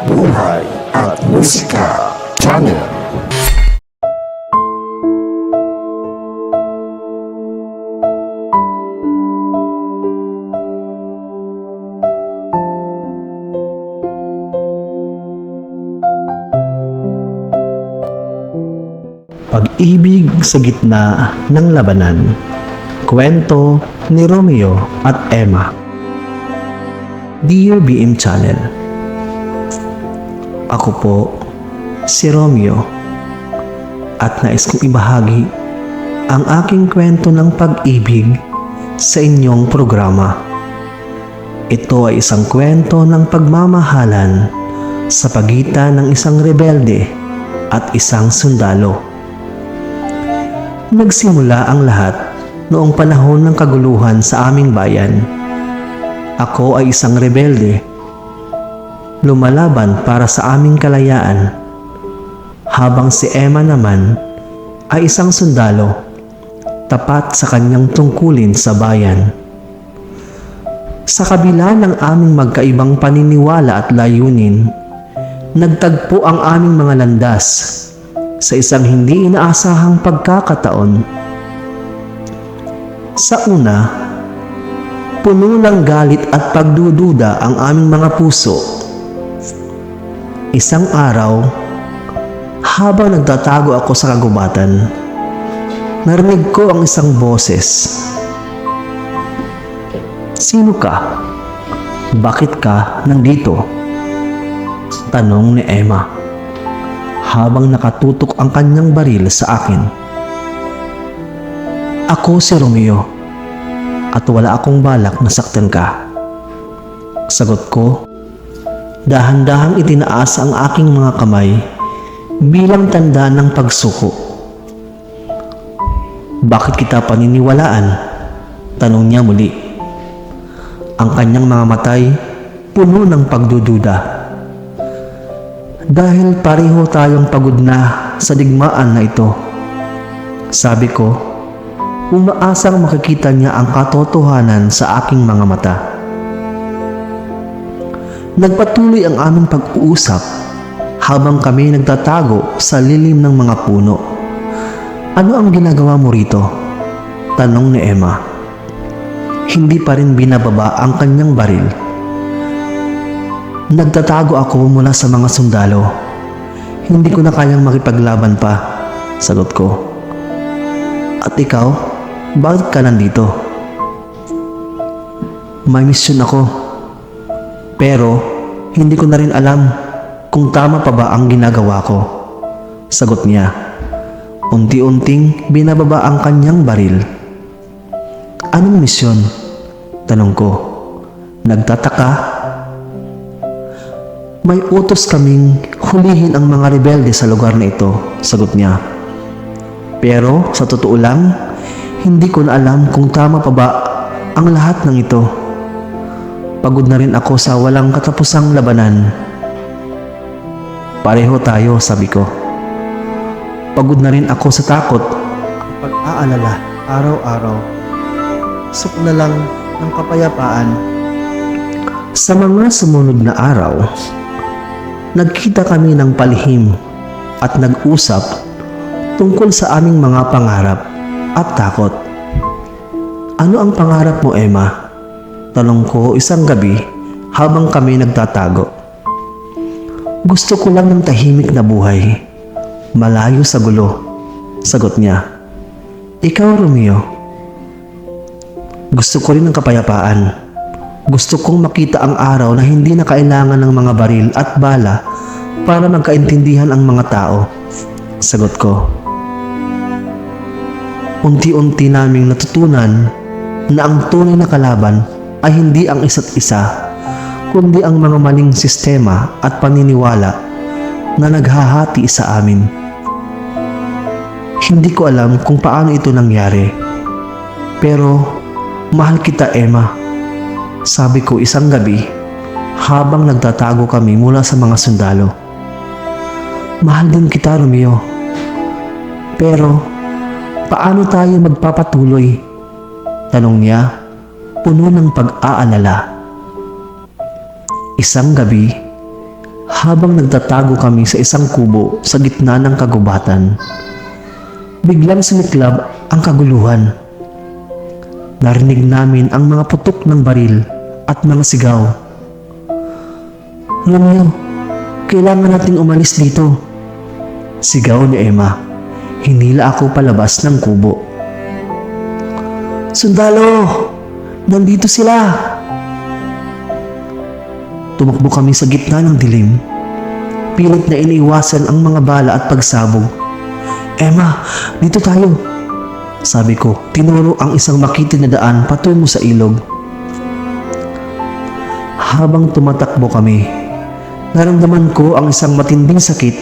Buhay at Musika Channel. Pag-ibig sa gitna ng labanan. Kwento ni Romeo at Emma. Dear BM Channel Ako po, si Romeo at nais kong ibahagi ang aking kwento ng pag-ibig sa inyong programa. Ito ay isang kwento ng pagmamahalan sa pagitan ng isang rebelde at isang sundalo. Nagsimula ang lahat noong panahon ng kaguluhan sa aming bayan. Ako ay isang rebelde. Lumalaban para sa aming kalayaan. Habang si Emma naman ay isang sundalo, tapat sa kanyang tungkulin sa bayan. Sa kabila ng aming magkaibang paniniwala at layunin, nagtagpo ang aming mga landas sa isang hindi inaasahang pagkakataon. Sa una, puno ng galit at pagdududa ang aming mga puso. Isang araw, habang nagtatago ako sa kagubatan, narinig ko ang isang boses. Sino ka? Bakit ka nandito? Tanong ni Emma habang nakatutok ang kanyang baril sa akin. Ako si Romeo at wala akong balak na saktan ka. Sagot ko, dahan-dahang itinaas ang aking mga kamay bilang tanda ng pagsuko. Bakit kita paniniwalaan? Tanong niya muli. Ang kanyang mga matay puno ng pagdududa. Dahil pareho tayong pagod na sa digmaan na ito. Sabi ko, umaasang makikita niya ang katotohanan sa aking mga mata. Nagpatuloy ang aming pag-uusap habang kami nagtatago sa lilim ng mga puno. Ano ang ginagawa mo rito? Tanong ni Emma. Hindi pa rin binababa ang kanyang baril. Nagtatago ako mula sa mga sundalo. Hindi ko na kayang makipaglaban pa, sagot ko. At ikaw, bakit ka nandito? May misyon ako. Pero, hindi ko na rin alam kung tama pa ba ang ginagawa ko. Sagot niya. Unti-unting binababa ang kanyang baril. Anong misyon? Tanong ko. Nagtataka may utos kaming hulihin ang mga rebelde sa lugar na ito, sagot niya. Pero sa totoo lang, hindi ko na alam kung tama pa ba ang lahat ng ito. Pagod na rin ako sa walang katapusang labanan. Pareho tayo, sabi ko. Pagod na rin ako sa takot, pag-aalala araw-araw. Suk na lang ng kapayapaan. Sa mga sumunod na araw, nagkita kami ng palihim at nag-usap tungkol sa aming mga pangarap at takot. Ano ang pangarap mo, Emma? Tanong ko isang gabi habang kami nagtatago. Gusto ko lang ng tahimik na buhay, malayo sa gulo, sagot niya. Ikaw, Romeo. Gusto ko rin ng kapayapaan. Gusto kong makita ang araw na hindi na kailangan ng mga baril at bala para magkaintindihan ang mga tao. Sagot ko. Unti-unti naming natutunan na ang tunay na kalaban ay hindi ang isa't isa, kundi ang mga maling sistema at paniniwala na naghahati sa amin. Hindi ko alam kung paano ito nangyari. Pero mahal kita Emma. Sabi ko isang gabi habang nagtatago kami mula sa mga sundalo. Mahal din kita, Romeo. Pero, paano tayo magpapatuloy? Tanong niya, puno ng pag-aalala. Isang gabi, Habang nagtatago kami sa isang kubo sa gitna ng kagubatan, biglang sumiklab ang kaguluhan. Narinig namin ang mga putok ng baril at mga sigaw. Romeo, kailangan nating umalis dito. Sigaw ni Emma. Hinila ako palabas ng kubo. Sundalo! Nandito sila! Tumakbo kami sa gitna ng dilim. Pilit na iniiwasan ang mga bala at pagsabog. Emma, dito tayo. Sabi ko, tinuro ang isang makitid na daan patungo sa ilog. Habang tumatakbo kami, naramdaman ko ang isang matinding sakit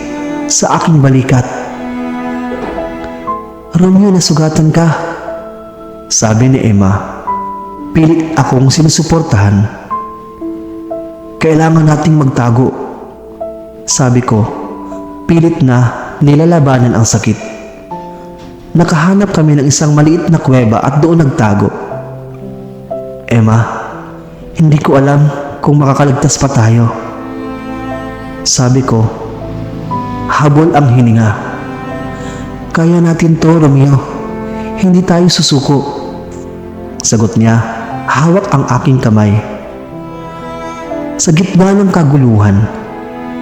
sa aking balikat. Romeo, nasugatan ka. Sabi ni Emma. Pilit akong sinusuportahan. Kailangan nating magtago. Sabi ko, pilit na nilalabanan ang sakit. Nakahanap kami ng isang maliit na kuweba at doon nagtago. Emma, hindi ko alam kung makakaligtas pa tayo. Sabi ko, habol ang hininga. Kaya natin to, Romeo. Hindi tayo susuko. Sagot niya, hawak ang aking kamay. Sa gitna ng kaguluhan,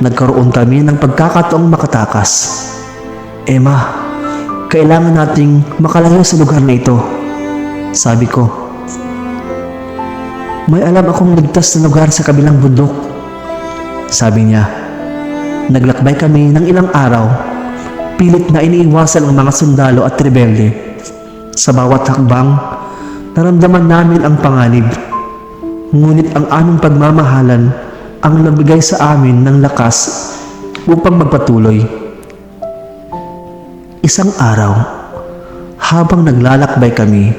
nagkaroon kami ng pagkakataong makatakas. Emma, kailangan nating makalayo sa lugar na ito. Sabi ko, may alam akong ligtas na lugar sa kabilang bundok. Sabi niya, naglakbay kami ng ilang araw, pilit na iniiwasan ang mga sundalo at rebelde. Sa bawat hakbang, naramdaman namin ang panganib. Ngunit ang aming pagmamahalan ang nabigay sa amin ng lakas upang magpatuloy. Isang araw, habang naglalakbay kami,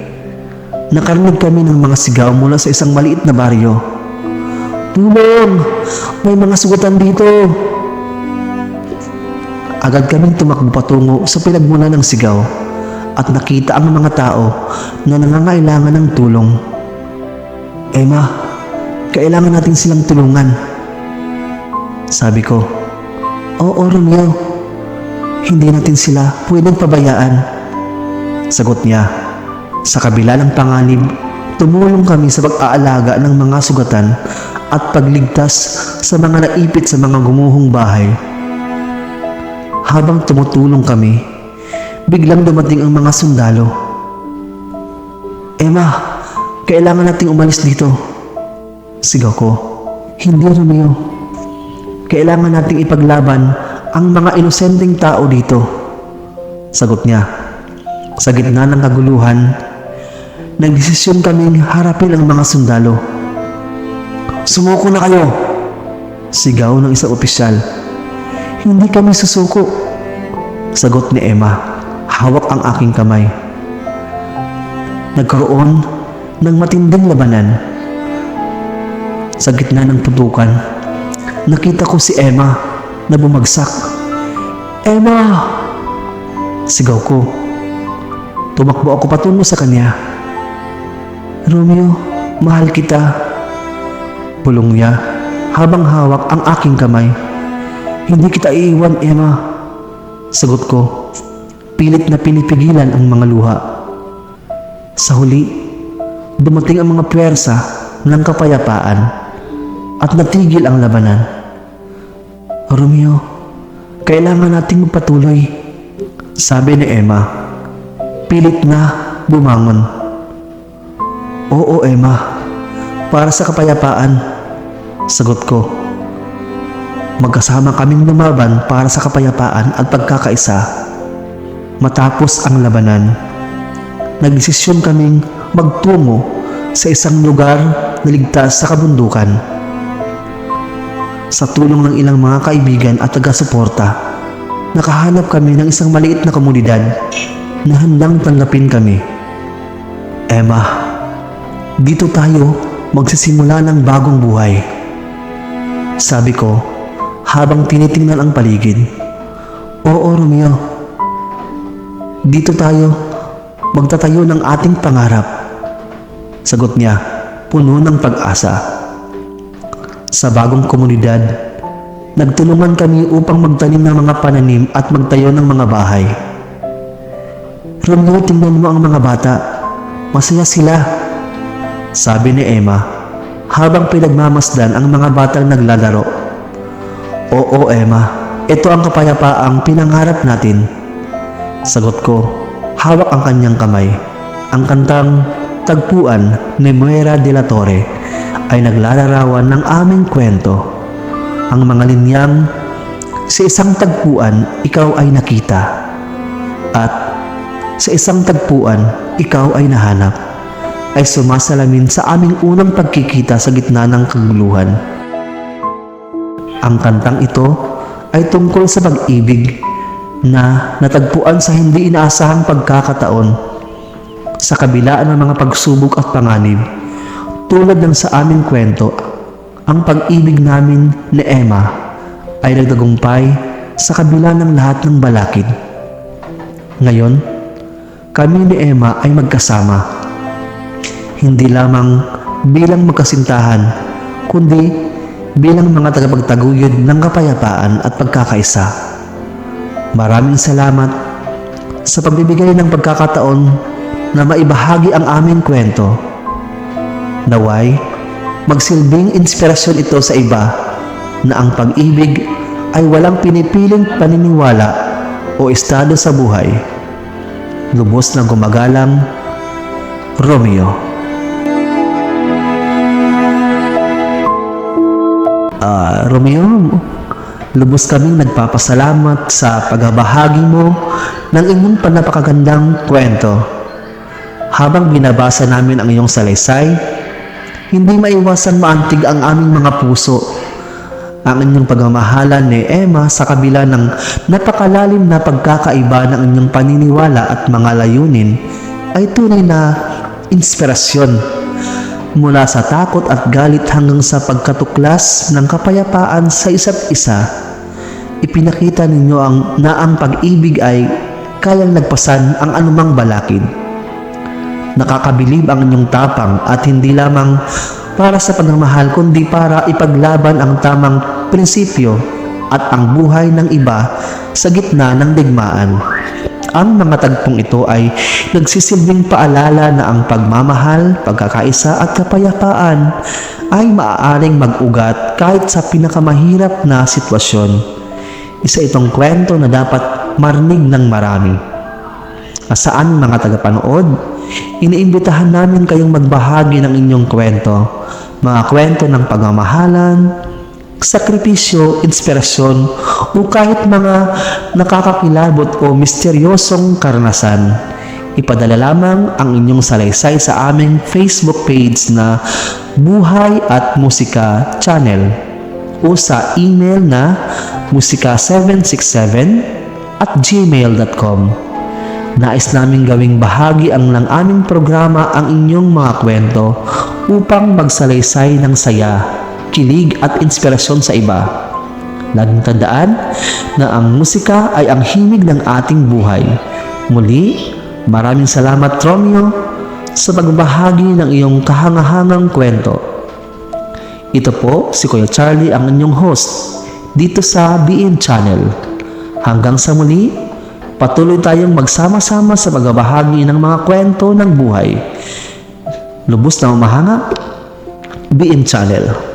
nakarinig kami ng mga sigaw mula sa isang maliit na baryo. Tulong! May mga sugatan dito! Agad kaming tumakbo patungo sa pinagmula ng sigaw at nakita ang mga tao na nangangailangan ng tulong. Emma, kailangan natin silang tulungan. Sabi ko, Oo Romeo, hindi natin sila pwedeng pabayaan. Sagot niya, sa kabila ng panganib, tumulong kami sa pag-aalaga ng mga sugatan at pagligtas sa mga naipit sa mga gumuhong bahay. Habang tumutulong kami, biglang dumating ang mga sundalo. Emma, kailangan nating umalis dito. Sigaw ko, hindi Romeo. Kailangan nating ipaglaban ang mga inosenteng tao dito. Sagot niya, sa gitna ng kaguluhan, nagdesisyon kaming harapin ang mga sundalo. Sumuko na kayo! Sigaw ng isang opisyal. Hindi kami susuko. Sagot ni Emma, hawak ang aking kamay. Nagkaroon ng matinding labanan. Sa gitna ng putukan, nakita ko si Emma na bumagsak. Emma! Sigaw ko. Tumakbo ako patungo sa kanya. Romeo, mahal kita. Pulong niya habang hawak ang aking kamay. Hindi kita iiwan, Emma. Sagot ko, pilit na pinipigilan ang mga luha. Sa huli, dumating ang mga puwersa ng kapayapaan at natigil ang labanan. Romeo, kailangan nating magpatuloy. Sabi ni Emma, pilit na bumangon. Oo, Emma, para sa kapayapaan. Sagot ko, Magkasama kaming lumaban para sa kapayapaan at pagkakaisa. Matapos ang labanan, nagdesisyon kaming magtungo sa isang lugar na ligtas sa kabundukan. Sa tulong ng ilang mga kaibigan at taga-suporta, nakahanap kami ng isang maliit na komunidad na handang tanggapin kami. Emma, dito tayo magsisimula ng bagong buhay. Sabi ko, habang tinitingnan ang paligid. Oo, Romeo. Dito tayo magtatayo ng ating pangarap. Sagot niya, puno ng pag-asa. Sa bagong komunidad, nagtulungan kami upang magtanim ng mga pananim at magtayo ng mga bahay. Romeo, tingnan mo ang mga bata. Masaya sila. Sabi ni Emma, habang pinagmamasdan ang mga batang naglalaro. Oo, Emma. Ito ang kapayapaang pinangarap natin. Sagot ko, hawak ang kanyang kamay. Ang kantang Tagpuan ni Muera de la Torre ay naglalarawan ng aming kwento. Ang mga linyang, sa isang tagpuan, ikaw ay nakita. At sa isang tagpuan, ikaw ay nahanap. Ay sumasalamin sa aming unang pagkikita sa gitna ng kaguluhan. Ang kantang ito ay tungkol sa pag-ibig na natagpuan sa hindi inaasahang pagkakataon sa kabila ng mga pagsubok at panganib. Tulad ng sa aming kwento, ang pag-ibig namin ni Emma ay nagtagumpay sa kabila ng lahat ng balakid. Ngayon, kami ni Emma ay magkasama. Hindi lamang bilang magkasintahan, kundi bilang mga tagapagtaguyod ng kapayapaan at pagkakaisa. Maraming salamat sa pagbibigay ng pagkakataon na maibahagi ang aming kwento. Naway, magsilbing inspirasyon ito sa iba na ang pag-ibig ay walang pinipiling paniniwala o estado sa buhay. Lubos ng gumagalang, Romeo. Ah, Romeo, lubos kaming nagpapasalamat sa pagbabahagi mo ng inyong panapakagandang kwento. Habang binabasa namin ang iyong salaysay, hindi maiwasan maantig ang aming mga puso. Ang inyong pagmamahalan ni Emma sa kabila ng napakalalim na pagkakaiba ng inyong paniniwala at mga layunin ay tunay na inspirasyon mula sa takot at galit hanggang sa pagkatuklas ng kapayapaan sa isa't isa. Ipinakita ninyo ang, na ang pag-ibig ay kayang nagpasan ang anumang balakid. Nakakabilib ang inyong tapang at hindi lamang para sa pagmamahal kundi para ipaglaban ang tamang prinsipyo at ang buhay ng iba sa gitna ng digmaan. Ang mga tagpong ito ay nagsisilbing paalala na ang pagmamahal, pagkakaisa at kapayapaan ay maaaring mag-ugat kahit sa pinakamahirap na sitwasyon. Isa itong kwento na dapat marinig ng marami. Saan mga tagapanood, iniimbitahan namin kayong magbahagi ng inyong kwento. Mga kwento ng pagmamahalan, sakripisyo, inspirasyon, o kahit mga nakakakilabot o misteryosong karanasan. Ipadala lamang ang inyong salaysay sa aming Facebook page na Buhay at Musika Channel o sa email na musika767 at gmail.com. Nais naming gawing bahagi ang ng aming programa ang inyong mga kwento upang magsalaysay ng saya, kilig at inspirasyon sa iba. Laging tandaan na ang musika ay ang himig ng ating buhay. Muli, maraming salamat Romeo sa pagbahagi ng iyong kahangahangang kwento. Ito po si Kuya Charlie ang inyong host dito sa BN Channel. Hanggang sa muli, patuloy tayong magsama-sama sa pagbabahagi ng mga kwento ng buhay. Lubos na umahanga, BN Channel.